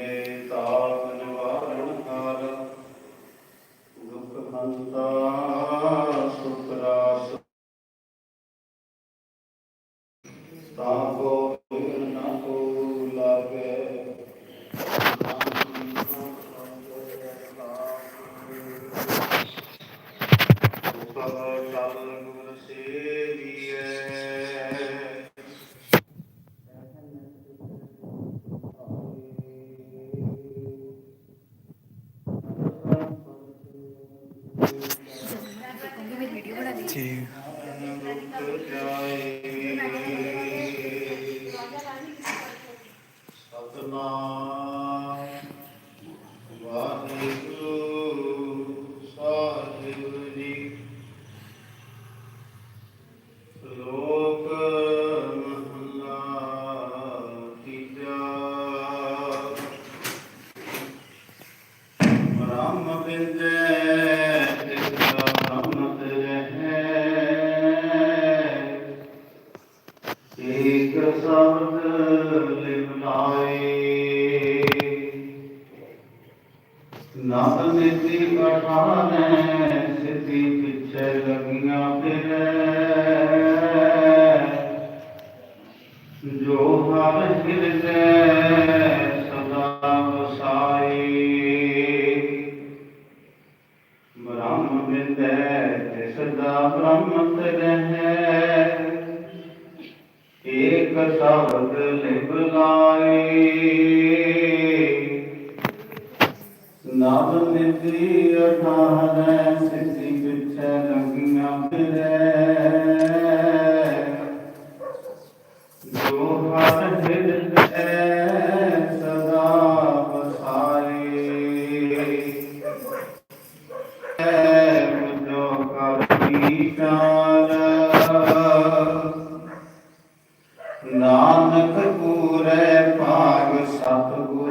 ਦੀਨੇ ਤਾਪ ਨਿਵਾਰਣ ਹਾਰ ਦੁਖ ਹੰਤਾ ਸੁਖ ਰਾਸ। ਤਾਪੋ ਨਾ ਕੋ ਲਾਗੇ ਚਲ ਗੁਰ ਸੇਵੀਐ ਠੀਕ ਸਤਨਾਮ ਵਾਹਿਗੁਰੂ ਸਾਹਿਬ ਜੀ ਲੋਕ ਮਹਲਾ ਤੀਜਾ ਰਾਮ ਬਿੰਦੇ ਏਕ ਸ਼ਬਦ ਲਿਵ ਨਾਮ ਨਿਤੀ ਪਠਾਨੈ, ਸਿੱਧੀ ਪਿਛੇ ਲਗੀਆਂ ਫਿਰੈ। ਜੋ ਹਰ ਹਿਰਦੈ ਸਦਾ ਵਸਾਈ ਬ੍ਰਹਮ ਵਿਦੈ ਤੇ ਸਦਾ ਬ੍ਰਹਮ ਰਹੈ ਕਟਾਵਤ ਲਿਬ ਲਾਏ ਨਾਮ ਨਿਤੀ ਅਠਾਹਰੇ ਸਿੱਧੀ ਪਿਛੇ ਲੰਗੀਆਂ ਫਿਰੇ। ਜੋ ਹਰ ਹੈ sátamo